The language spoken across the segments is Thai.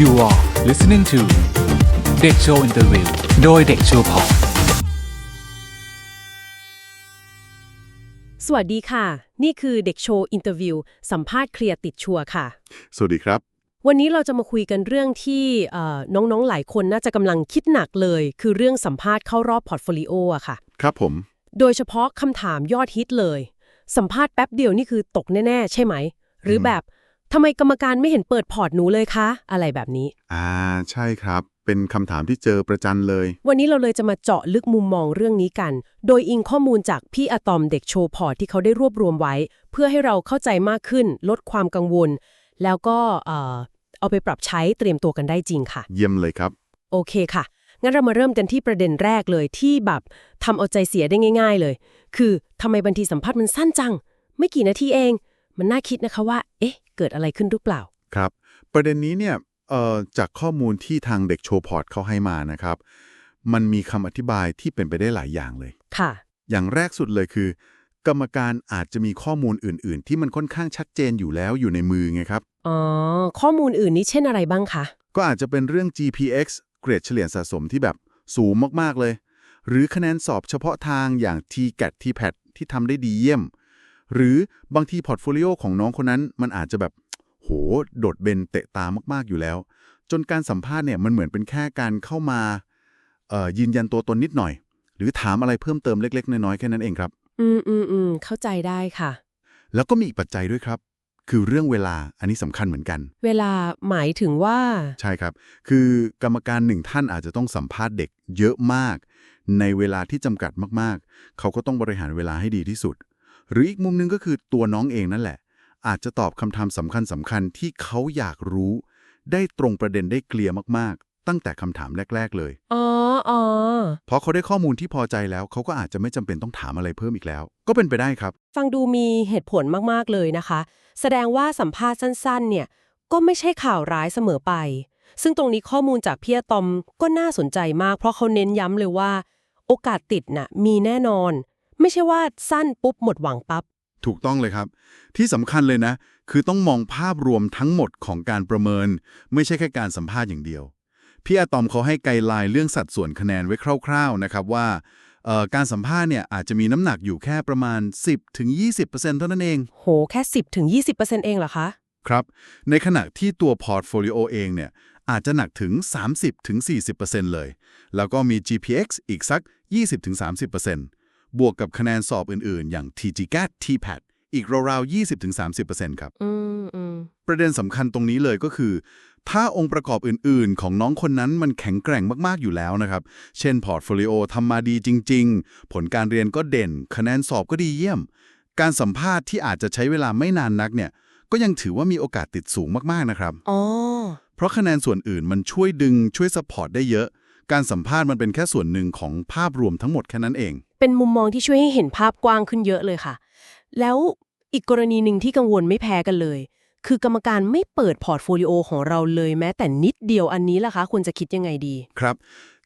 You are listening to เด็กโชว์อินเตอร์วิวโดยเด็กโชว์พอดสวัสดีค่ะ นี่คือเด็กโชว์อินเตอร์วิวสัมภาษณ์เคลียร์ติดชัวร์ค่ะ สวัสดีครับ วันนี้เราจะมาคุยกันเรื่องที่เอ่อน้องๆหลายคนน่าจะกำลังคิดหนักเลย คือเรื่องสัมภาษณ์เข้ารอบพอร์ตโฟลิโออะค่ะ ครับผม โดยเฉพาะคำถามยอดฮิตเลย สัมภาษณ์แป๊บเดียวนี่คือตกแน่ ๆ ใช่ไหม หรือแบบ ทำไมกรรมการไม่เห็นเปิดพอร์ตหนูเลยคะ อะไรแบบนี้ อ่า ใช่ครับ เป็นคำถามที่เจอประจันเลย วันนี้เราเลยจะมาเจาะลึกมุมมองเรื่องนี้กัน โดยอิงข้อมูลจากพี่อะตอมเด็กโชว์พอร์ตที่เขาได้รวบรวมไว้ เพื่อให้เราเข้าใจมากขึ้น ลดความกังวล แล้วก็เอ่อเอาไปปรับใช้เตรียมตัวกันได้จริงค่ะ เยี่ยมเลยครับ โอเคค่ะ งั้นเรามาเริ่มกันที่ประเด็นแรกเลยที่แบบทำเอาใจเสียได้ง่าย ๆเลย คือทำไมบันทีสัมภาษณ์มันสั้นจัง ไม่กี่นาทีเอง มันน่าคิดนะคะว่า เอ๊ะ เกิดอะไรขึ้นหรือเปล่า ครับ ประเด็นนี้เนี่ยเอ่อจากข้อมูลที่ทางเด็กโชว์พอร์ตเขาให้มานะครับ มันมีคำอธิบายที่เป็นไปได้หลายอย่างเลย ค่ะ อย่างแรกสุดเลยคือ กรรมการอาจจะมีข้อมูลอื่น ๆ ที่มันค่อนข้างชัดเจนอยู่แล้วอยู่ในมือไงครับ อ๋อ ข้อมูลอื่นนี้เช่นอะไรบ้างคะ ก็อาจจะเป็นเรื่อง GPX เกรดเฉลี่ยสะสมที่แบบสูงมาก ๆ เลย หรือคะแนนสอบเฉพาะทางอย่าง TGAT TPAT ที่ทำได้ดีเยี่ยม หรือบางทีพอร์ตโฟลิโอของน้องคนนั้นมันอาจจะแบบโหโดดเบนเตะตามากๆอยู่แล้ว จนการสัมภาษณ์เนี่ยมันเหมือนเป็นแค่การเข้ามาเอ่อยืนยันตัวตนนิดหน่อย หรือถามอะไรเพิ่มเติมเล็ก ๆ น้อยๆแค่นั้นเองครับ อืมอืมอืมเข้าใจได้ค่ะ แล้วก็มีอีกปัจจัยด้วยครับ คือเรื่องเวลาอันนี้สำคัญเหมือนกัน เวลาหมายถึงว่า ใช่ครับ คือกรรมการหนึ่งท่านอาจจะต้องสัมภาษณ์เด็กเยอะมาก ในเวลาที่จำกัดมากๆ เขาก็ต้องบริหารเวลาให้ดีที่สุด หรืออีกมุมหนึงก็คือตัวน้องเองนั่นแหละ อาจจะตอบคำถามสำคัญสำคัญๆที่เขาอยากรู้ ได้ตรงประเด็นได้เคลียร์มากๆ ตั้งแต่คำถามแรก ๆ เลยอ๋ออ๋อเพราะเขาได้ข้อมูลที่พอใจแล้ว เขาก็อาจจะไม่จำเป็นต้องถามอะไรเพิ่มอีกแล้ว ก็เป็นไปได้ครับ ฟังดูมีเหตุผลมาก ๆ เลยนะคะ แสดงว่าสัมภาษณ์สั้น ๆ เนี่ย ก็ไม่ใช่ข่าวร้ายเสมอไป ซึ่งตรงนี้ข้อมูลจากพี่อะตอมก็น่าสนใจมาก เพราะเขาเน้นย้ำเลยว่า โอกาสติดน่ะมีแน่นอน ไม่ใช่ว่าสั้นปุ๊บหมดหวังปับ๊บถูกต้องเลยครับ ที่สำคัญเลยนะ คือต้องมองภาพรวมทั้งหมดของการประเมิน ไม่ใช่แค่การสัมภาษณ์อย่างเดียว พี่อาตอมเขาให้ไกด์ไลน์เรื่องสัดส่วนคะแนนไว้คร่าว ๆนะครับว่าเอ่อการสัมภาษณ์เนี่ยอาจจะมีน้ำหนักอยู่แค่ประมาณ 10-20%เท่านั้นเอง โห แค่ 10ถึง20%เองเหรอคะ ครับ ในขณะที่ตัวพอร์ตโฟลิโอเองเนี่ยอาจจะหนักถึง 30-40%เลย แล้วก็มี GPX อีกสัก 20-30% บวกกับคะแนนสอบอื่นๆ อย่าง TGCAT TPAT อีกราวๆ20-30%ครับอืมอืมประเด็นสำคัญตรงนี้เลยก็คือ ถ้าองค์ประกอบอื่นๆ ของน้องคนนั้นมันแข็งแกร่งมากๆอยู่แล้วนะครับ เช่นพอร์ตโฟลิโอทำมาดีจริง ๆ ผลการเรียนก็เด่น คะแนนสอบก็ดีเยี่ยม การสัมภาษณ์ที่อาจจะใช้เวลาไม่นานนักเนี่ย ก็ยังถือว่ามีโอกาสติดสูงมากๆนะครับอ๋อเพราะคะแนนส่วนอื่นมันช่วยดึงช่วยสปอร์ตได้เยอะ การสัมภาษณ์มันเป็นแค่ส่วนหนึ่งของภาพรวมทั้งหมดแค่นั้นเอง เป็นมุมมองที่ช่วยให้เห็นภาพกว้างขึ้นเยอะเลยค่ะ แล้วอีกกรณีหนึ่งที่กังวลไม่แพ้กันเลย คือกรรมการไม่เปิดพอร์ตโฟลิโอของเราเลยแม้แต่นิดเดียวอันนี้ล่ะคะควรจะคิดยังไงดี ครับ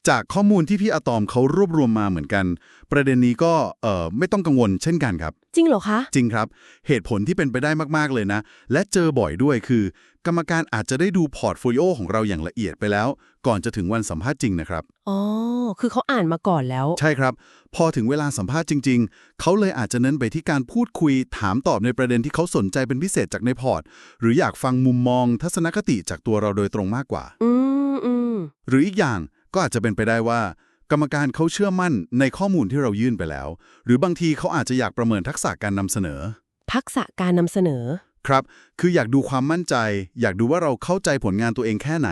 จากข้อมูลที่พี่อะตอมเขารวบรวมมาเหมือนกัน ประเด็นนี้ก็เอ่อไม่ต้องกังวลเช่นกันครับ จริงเหรอคะ จริงครับ เหตุผลที่เป็นไปได้มาก ๆ เลยนะ และเจอบ่อยด้วยคือ กรรมการอาจจะได้ดูพอร์ตโฟลิโอของเราอย่างละเอียดไปแล้ว ก่อนจะถึงวันสัมภาษณ์จริงนะครับ อ๋อ คือเขาอ่านมาก่อนแล้ว ใช่ครับ พอถึงเวลาสัมภาษณ์จริง ๆ เขาเลยอาจจะเน้นไปที่การพูดคุยถามตอบในประเด็นที่เขาสนใจเป็นพิเศษจากในพอร์ต หรืออยากฟังมุมมองทัศนคติจากตัวเราโดยตรงมากกว่า อืมอืมหรืออีกอย่าง ก็อาจจะเป็นไปได้ว่า กรรมการเขาเชื่อมั่นในข้อมูลที่เรายื่นไปแล้ว หรือบางทีเขาอาจจะอยากประเมินทักษะการนำเสนอ ทักษะการนำเสนอ ครับ คืออยากดูความมั่นใจ อยากดูว่าเราเข้าใจผลงานตัวเองแค่ไหน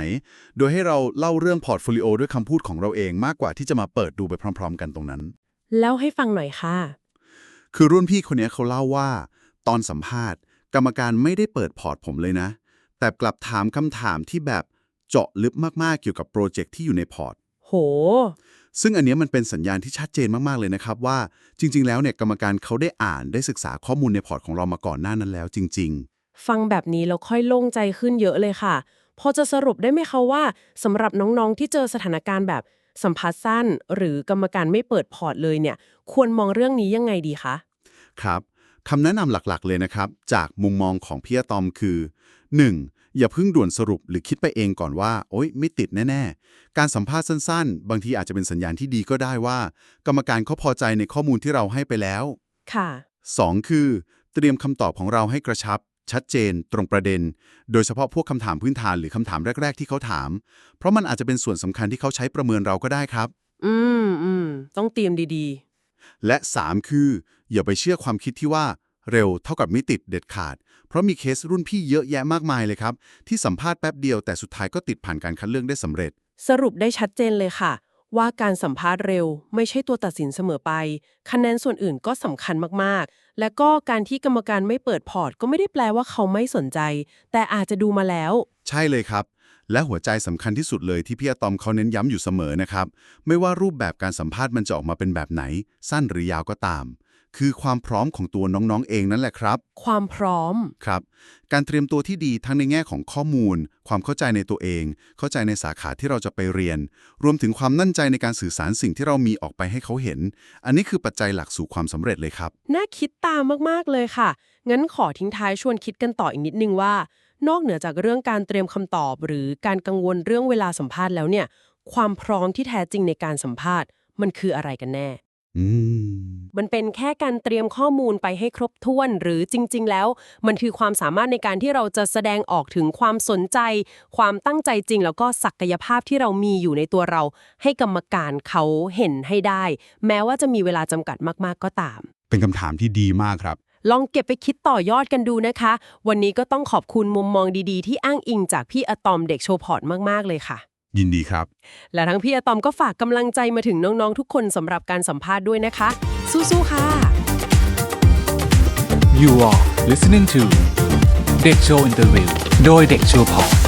โดยให้เราเล่าเรื่องพอร์ตโฟลิโอด้วยคำพูดของเราเองมากกว่าที่จะมาเปิดดูไปพร้อม ๆ กันตรงนั้นแล้วให้ฟังหน่อยค่ะ คือรุ่นพี่คนนี้เขาเล่าว่า ตอนสัมภาษณ์ กรรมการไม่ได้เปิดพอร์ตผมเลยนะ แต่กลับถามคำถามที่แบบ เจาะลึกมาก ๆ เกี่ยวกับโปรเจกต์ที่อยู่ในพอร์ต โห ซึ่งอันเนี้ยมันเป็นสัญญาณที่ชัดเจนมาก ๆ เลยนะครับว่าจริง ๆ แล้วเนี่ยกรรมการเขาได้อ่านได้ศึกษาข้อมูลในพอร์ตของเรามาก่อนหน้านั้นแล้วจริง ฟังแบบนี้แล้วค่อยโล่งใจขึ้นเยอะเลยค่ะ พอจะสรุปได้ไหมคะว่าสำหรับน้องๆที่เจอสถานการณ์แบบสัมภาษณ์สั้น หรือกรรมการไม่เปิดพอร์ตเลยเนี่ย ควรมองเรื่องนี้ยังไงดีคะๆ ครับคำแนะนำหลัก ๆ เลยนะครับ จากมุมมองของพี่อะตอมคือ 1. อย่าเพิ่งด่วนสรุปหรือคิดไปเองก่อนว่า โอ๊ย ไม่ติดแน่ ๆ การสัมภาษณ์สั้นๆ บางทีอาจจะเป็นสัญญาณที่ดีก็ได้ว่า กรรมการเขาพอใจในข้อมูลที่เราให้ไปแล้ว ค่ะ 2. คือ เตรียมคำตอบของเราให้กระชับ ชัดเจน ตรงประเด็น โดยเฉพาะพวกคำถามพื้นฐานหรือคำถามแรก ๆ ที่เขาถาม เพราะมันอาจจะเป็นส่วนสำคัญที่เขาใช้ประเมินเราก็ได้ครับ อืมอืมต้องเตรียมดีและ 3 คือ อย่าไปเชื่อความคิดที่ว่า เร็วเท่ากับไม่ติดเด็ดขาด เพราะมีเคสรุ่นพี่เยอะแยะมากมายเลยครับ ที่สัมภาษณ์แป๊บเดียวแต่สุดท้ายก็ติดผ่านการคัดเลือกได้สำเร็จๆสรุปได้ชัดเจนเลยค่ะ ว่าการสัมภาษณ์เร็ว ไม่ใช่ตัวตัดสินเสมอไป คะแนนส่วนอื่นก็สำคัญมากๆ และก็การที่กรรมการไม่เปิดพอร์ต ก็ไม่ได้แปลว่าเขาไม่สนใจ แต่อาจจะดูมาแล้ว ใช่เลยครับและหัวใจสำคัญที่สุดเลยที่พี่อะตอมเขาเน้นย้ำอยู่เสมอนะครับ ไม่ว่ารูปแบบการสัมภาษณ์มันจะออกมาเป็นแบบไหน สั้นหรือยาวก็ตาม คือความพร้อมของตัวน้องๆเองนั่นแหละครับ ความพร้อม ครับ การเตรียมตัวที่ดีทั้งในแง่ของข้อมูล ความเข้าใจในตัวเอง เข้าใจในสาขาที่เราจะไปเรียน รวมถึงความมั่นใจในการสื่อสารสิ่งที่เรามีออกไปให้เขาเห็น อันนี้คือปัจจัยหลักสู่ความสำเร็จเลยครับ น่าคิดตามมากๆเลยค่ะ งั้นขอทิ้งท้ายชวนคิดกันต่ออีกนิดนึงว่า นอกเหนือจากเรื่องการเตรียมคำตอบ หรือการกังวลเรื่องเวลาสัมภาษณ์แล้วเนี่ย ความพร้อมที่แท้จริงในการสัมภาษณ์ มันคืออะไรกันแน่อื มมันเป็นแค่การเตรียมข้อมูลไปให้ครบถ้วน หรือจริง ๆ แล้ว มันคือความสามารถในการที่เราจะแสดงออกถึงความสนใจ ความตั้งใจจริง แล้วก็ศักยภาพที่เรามีอยู่ในตัวเรา ให้กรรมการเขาเห็นให้ได้ แม้ว่าจะมีเวลาจำกัดมาก ๆ ก็ตาม เป็นคำถามที่ดีมากครับ ลองเก็บไปคิดต่อยอดกันดูนะคะ วันนี้ก็ต้องขอบคุณมุมมองดีๆ ที่อ้างอิงจากพี่อะตอมเด็กโชว์พอร์ตมากๆเลยค่ะ ยินดีครับ และทั้งพี่อะตอมก็ฝากกำลังใจมาถึงน้องๆทุกคนสำหรับการสัมภาษณ์ด้วยนะคะ สู้ๆค่ะ You are listening to เด็กโชว์ Interview โดยเด็กโชว์พอด